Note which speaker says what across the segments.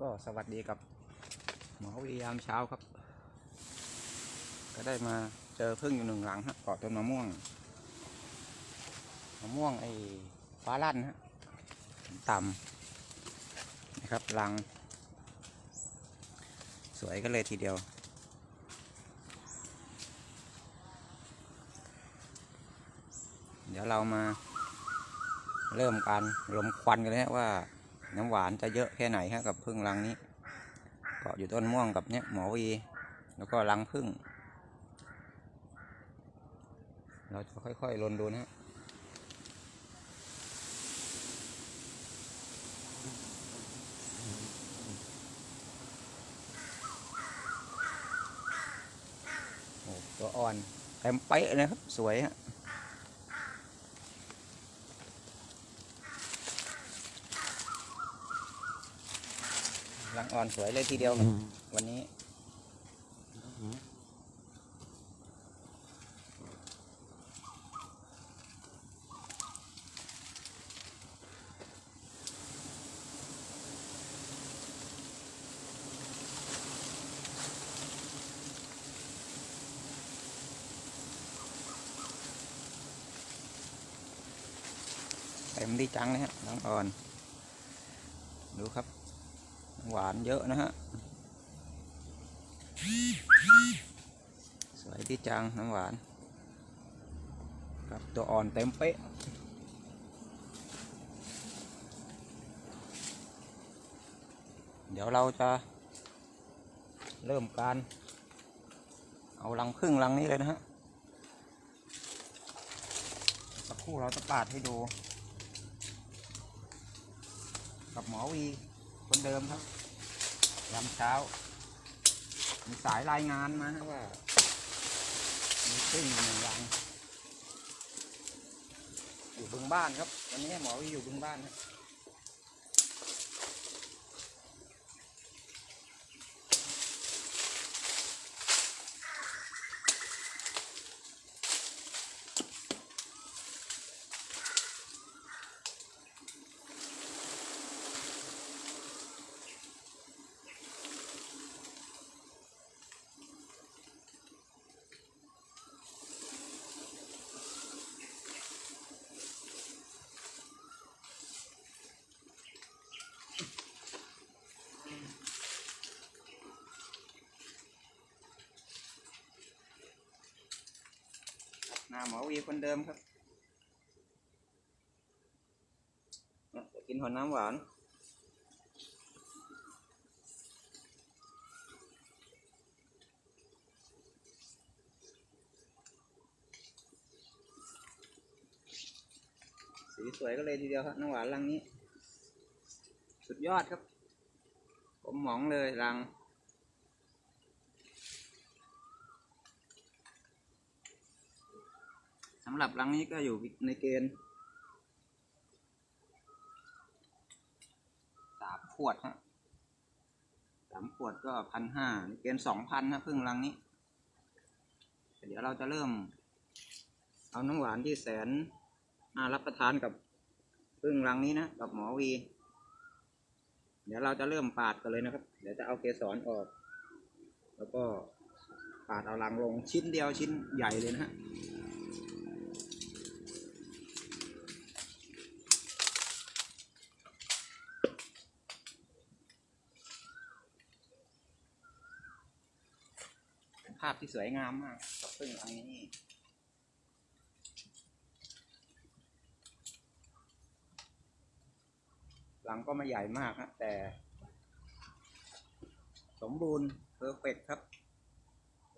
Speaker 1: ก็สวัสดีกับหมอวิยามเช้าครับ ก็ได้มาเจอพึ่งอยู่หนึ่งหลังฮะเกาะต้นมะม่วงมะม่วงไอ้ฟ้าลั่นฮะต่ำนะครับรัง สวยกันเลยทีเดียว เดี๋ยวเรามาเริ่มการลมควันกันเลยฮะว่า น้ำหวานจะเยอะแค่ไหนฮะกับพึ่งรังนี้ เกาะอยู่ต้นม่วงกับเนี้ยหมอวี แล้วก็รังพึ่ง เราจะค่อยๆลนดูนะฮะโอ้ตัวอ่อนเต็มเป๊ะเลยครับ สวยฮะ รังอ่อนสวยเลยทีเดียว วันนี้ เต็มดีจังเลยฮะรังอ่อน ดูครับ หวานเยอะนะฮะ สวยที่จังน้ำหวาน ครับตัวอ่อนเต็มเป๊ะเดี๋ยวเราจะเริ่มการ เอารังพึ่งรังนี้เลยนะฮะ สักครู่เราจะปาดให้ดู กับหมอวี คนเดิมครับยามเช้า มีสายรายงานมาว่า มีซึ่งอยู่หนึ่งรังอยู่บึงบ้านครับ วันนี้หมอวิอยู่บึงบ้านครับ หน้าหมอวีคนเดิมครับจะกินหัวน้ำหวานสีสวยก็เลยทีเดียวครับน้ำหวานรังนี้ สุดยอดครับ ผมหมองเลยรัง สำ หรับรังนี้ก็อยู่ในเกณฑ์สามขวดฮะสามขวดก็พันห้าเกณฑ์สองพันนะพึ่งรังนี้ เดี๋ยวเราจะเริ่ม เอาน้ำหวานที่แสนน่ารับประทานกับพึ่งรังนี้นะกับหมอวี เดี๋ยวเราจะเริ่มปาดกันเลยนะครับ เดี๋ยวจะเอาเกสรออก แล้วก็ปาดเอารังลงชิ้นเดียวชิ้นใหญ่เลยนะฮะ ภาพที่สวยงามมากกับพึ่งอันนี้หลังก็ไม่ใหญ่มากฮะแต่ สมบูรณ์เพอร์เฟกครับ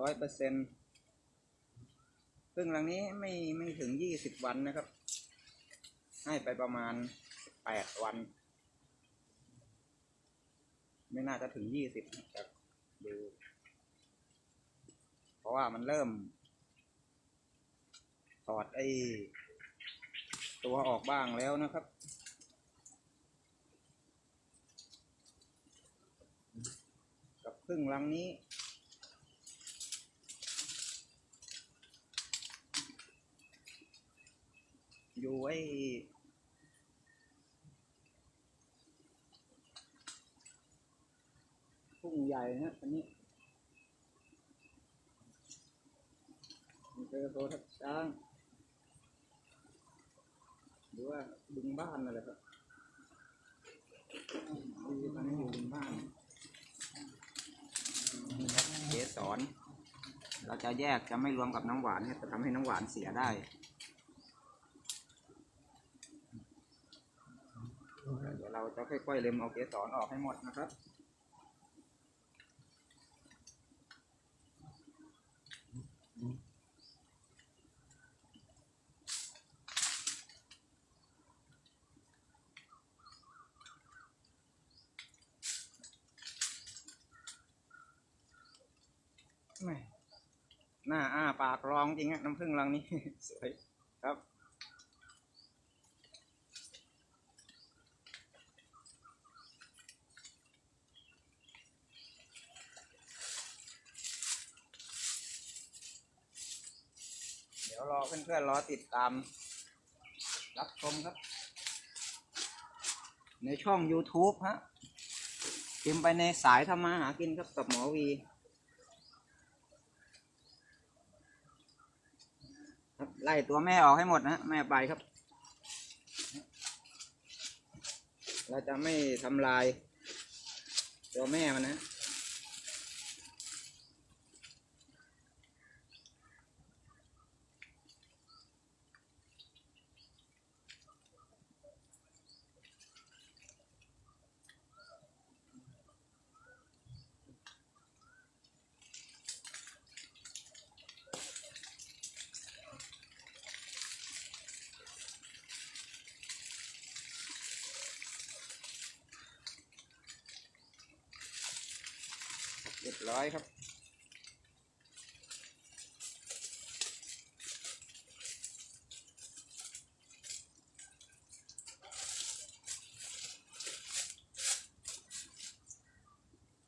Speaker 1: ร้อยเปอร์เซ็นต์พึ่งหลังนี้ไม่ไม่ถึงยี่สิบวันนะครับ ให้ไปประมาณแปดวัน ไม่น่าจะถึงยี่สิบครับดู เพราะว่ามันเริ่มถอดไอ้ตัวออกบ้างแล้วนะครับ กับพึ่งรังนี้ อยู่ไอ้ทุ่งใหญ่นะอันนี้ เจอโทรทัศน์ช้าง หรือว่าบึงบ้านอะไรครับมีตอนนี้อยู่บึงบ้านนี่ครับเกสรเราจะแยกจะไม่รวมกับน้ำหวานเนี่ยจะทำให้น้ำหวานเสียได้เดี๋ยวเราจะค่อยๆเล็มเอาเกสรออกให้หมดนะครับ แม่หน้าอ้าปากร้องจริงอะน้ำผึ้งรังนี้ สวยครับเดี๋ยวรอเพื่อนๆรอติดตาม รับชมครับ ในช่อง YouTube ฮะพิมพ์ไปในสายทำมาหากินครับกับหมอวี ครับ ไล่ตัวแม่ออกให้หมดนะฮะแม่ไปครับ เราจะไม่ทำลาย ตัวแม่มันนะ เรียบร้อยครับ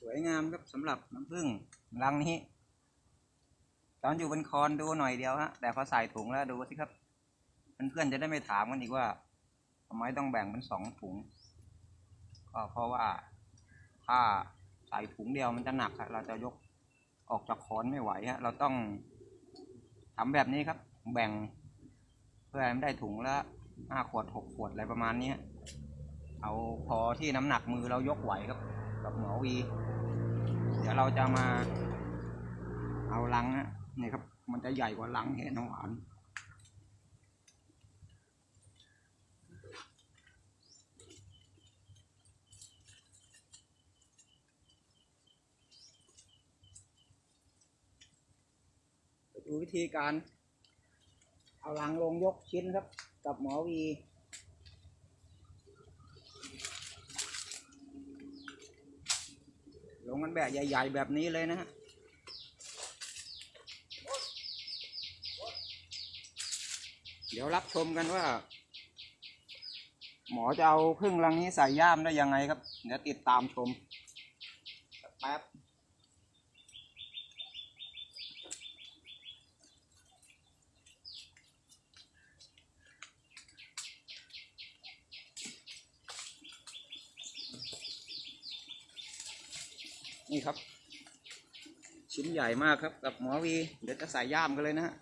Speaker 1: สวยงามครับสำหรับน้ำผึ้งรังนี้ ตอนอยู่บนคอนดูหน่อยเดียวฮะแต่พอใส่ถุงแล้วดูสิครับเพื่อนๆจะได้ไม่ถามกันอีกว่าทำไมต้องแบ่งเป็นสองถุงก็เพราะว่าถ้า ใส่ถุงเดียวมันจะหนักครับเราจะยกออกจากคอนไม่ไหวฮะเราต้องทำแบบนี้ครับ แบ่งเพื่อให้มันได้ถุงละห้าขวดหกขวดอะไรประมาณนี้เอาพอที่น้ำหนักมือเรายกไหวครับ กับหมอวี เดี๋ยวเราจะมาเอาลังนะนี่ครับ มันจะใหญ่กว่าลังเห็นน้ำหวาน ดูวิธีการ เอาหลังลงยกชิ้นครับ กับหมอวีลงกันแบบใหญ่ ๆ แบบนี้เลยนะฮะเดี๋ยวรับชมกันว่า หมอจะเอาพึ่งรังนี้ใส่ย่ามได้ยังไงครับ เดี๋ยวติดตามชมแป๊บ นี่ครับ ชิ้นใหญ่มากครับ กับหมอวี เดี๋ยวจะใส่ย่ามกันเลยนะฮะ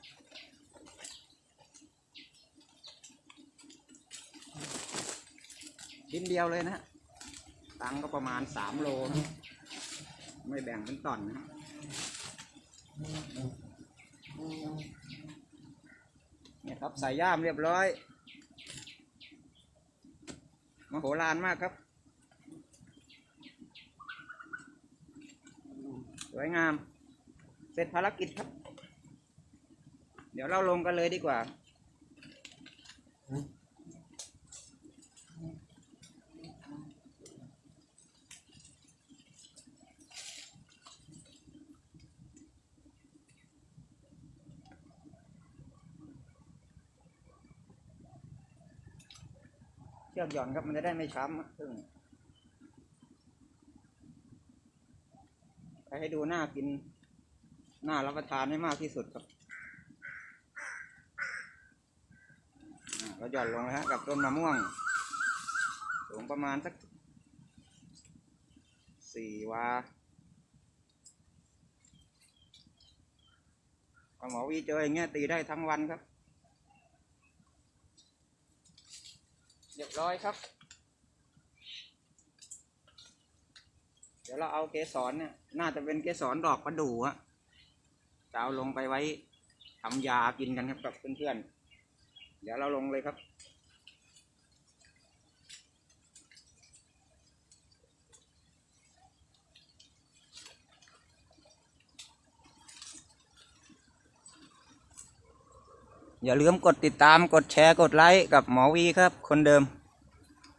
Speaker 1: ชิ้นเดียวเลยนะตังก็ประมาณสามโลนะไม่แบ่งเป็นต่อนนะฮะเนี่ยครับใส่ย่ามเรียบร้อยมโหฬารมากครับ สวยงาม เสร็จภารกิจครับ เดี๋ยวเราลงกันเลยดีกว่า เชือกหย่อนครับมันจะได้ไม่ช้ำซึ่ง ไปให้ดูหน้ากินหน้ารับประทานให้มากที่สุดครับเราหย่อนลงแล้ะฮะกับต้นมะม่วงสูงประมาณสักสี่วาหมอวีเจออย่างเงี้ยตีได้ทั้งวันครับ เรียบร้อยครับ ดี๋ยวเราเอาเกสรเนี่ย น่าจะเป็นเกสรดอกประดู่อะจะเอาลงไปไว้ทำยากินกันครับกับเพื่อนๆ เดี๋ยวเราลงเลยครับอย่าลืมกดติดตามกดแชร์กดไลค์กับหมอวีครับ คนเดิม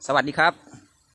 Speaker 1: สวัสดีครับ